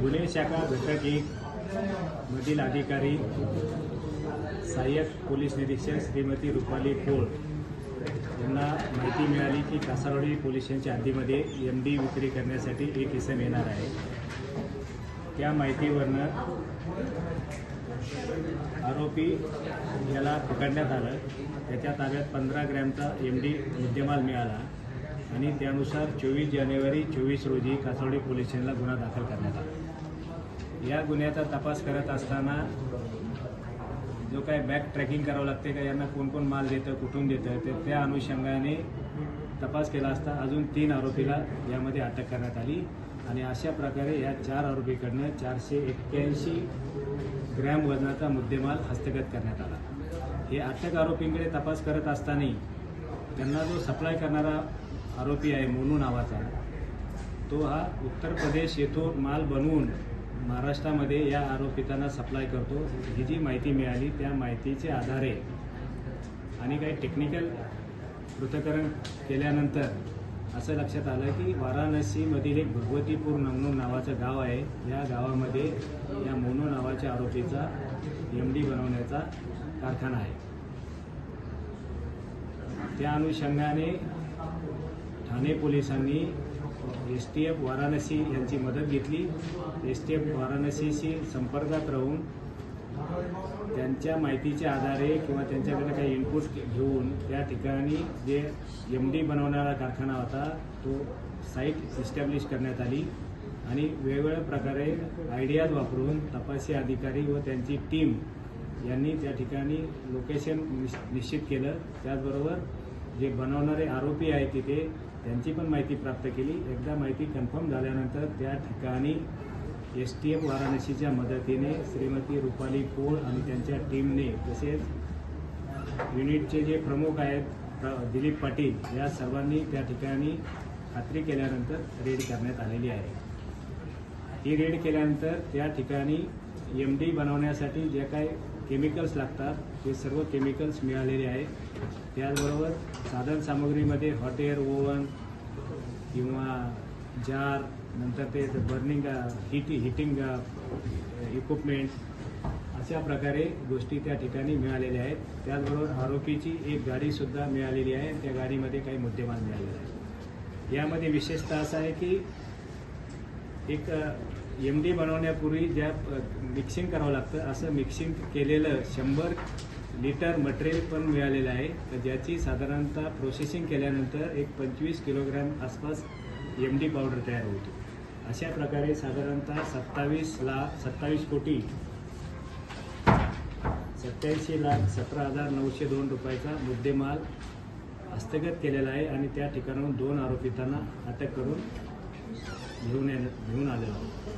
गुन्हे शाखा घटक एक मधील अधिकारी सहाय्यक पोलीस निरीक्षक श्रीमती रुपाली कोळ यांना माहिती मिळाली की कासारवाडी पोलीस स्टेशनच्या हद्दीमध्ये एम डी विक्री करण्यासाठी एक इसम येणार आहे. त्या माहितीवरनं आरोपी याला पकडण्यात आलं. त्याच्या ताब्यात पंधरा ग्रॅमचा एम डी मुद्देमाल मिळाला आणि त्यानुसार चोवीस जानेवारी चोवीस रोजी कासवडी पोलीस स्टेशनला गुन्हा दाखल करण्यात आला. या गुन्ह्याचा तपास करत असताना जो काय बॅक ट्रॅकिंग करावं लागते का यांना कोण कोण माल देतं कुठून देतं ते त्या अनुषंगाने तपास केला असता अजून तीन आरोपीला यामध्ये अटक करण्यात आली. आणि अशा प्रकारे या चार आरोपीकडनं चारशे एक्क्याऐंशी ग्रॅम वजनाचा मुद्देमाल हस्तगत करण्यात आला. हे अटक आरोपींकडे तपास करत असताना त्यांना जो सप्लाय करणारा आरोपी आहे मोनू नावाचा तो हा उत्तर प्रदेश येथून माल बनवून महाराष्ट्रामध्ये या आरोपितांना सप्लाय करतो. ही जी माहिती मिळाली त्या माहितीचे आधारे आणि काही टेक्निकल पृथकरण केल्यानंतर असं लक्षात आलं की वाराणसीमधील एक भगवतीपूर नमनू नावाचं गाव आहे. या गावामध्ये या मोनो नावाच्या आरोपीचा एम डी बनवण्याचा कारखाना आहे. त्या अनुषंगाने ठाणे पोलिसांनी एस टी एफ वाराणसी यांची मदत घेतली. एस टी एफ वाराणसीशी संपर्कात राहून त्यांच्या माहितीच्या आधारे किंवा त्यांच्याकडे काही इनपुट घेऊन त्या ठिकाणी जे एम डी बनवणारा कारखाना होता तो साईट इस्टॅब्लिश करण्यात आली आणि वेगवेगळ्या प्रकारे आयडियाज वापरून तपासी अधिकारी व त्यांची टीम यांनी त्या ठिकाणी लोकेशन निश्चित केलं. त्याचबरोबर जे बनवणारे आरोपी आहेत तिथे त्यांची पण माहिती प्राप्त केली. एकदा माहिती कन्फर्म झाल्यानंतर त्या ठिकाणी एस टी एफ वाराणसीच्या मदतीने श्रीमती रुपाली पोळ आणि त्यांच्या टीमने तसेच युनिटचे जे प्रमुख आहेत प्र- दिलीप पाटील या सर्वांनी त्या ठिकाणी खात्री केल्यानंतर रेड करण्यात आलेली आहे. ही रेड केल्यानंतर त्या ठिकाणी एम डी बनवण्यासाठी जे काही केमिकल्स लागतात ते सर्व केमिकल्स मिळालेले आहेत त्याचबरोबर साधन सामग्रीमध्ये हॉट एअर ओव्हन किंवा जार नंतर ते बर्निंग हिट हिटिंग इक्विपमेंट अशा प्रकारे गोष्टी त्या ठिकाणी मिळालेल्या आहेत. त्याचबरोबर आरोपीची एक गाडीसुद्धा मिळालेली आहे त्या गाडीमध्ये काही मुद्देमाल मिळालेला आहे यामध्ये विशेषतः असं आहे की एक एम डी बनवण्यापूर्वी ज्या मिक्सिंग करावं लागतं असं मिक्सिंग केलेलं शंभर लिटर मटेरियल पण मिळालेलं आहे. तर ज्याची साधारणतः प्रोसेसिंग केल्यानंतर एक पंचवीस किलोग्रॅम आसपास एम डी पावडर तयार होतो. अशा प्रकारे साधारणतः सत्तावीस लाख सत्तावीस कोटी सत्याऐंशी लाख सतरा हजार नऊशे दोन रुपयाचा मुद्देमाल हस्तगत केलेला आहे आणि त्या ठिकाणाहून दोन आरोपितांना अटक करून घेऊन घेऊन आलेलो आहोत.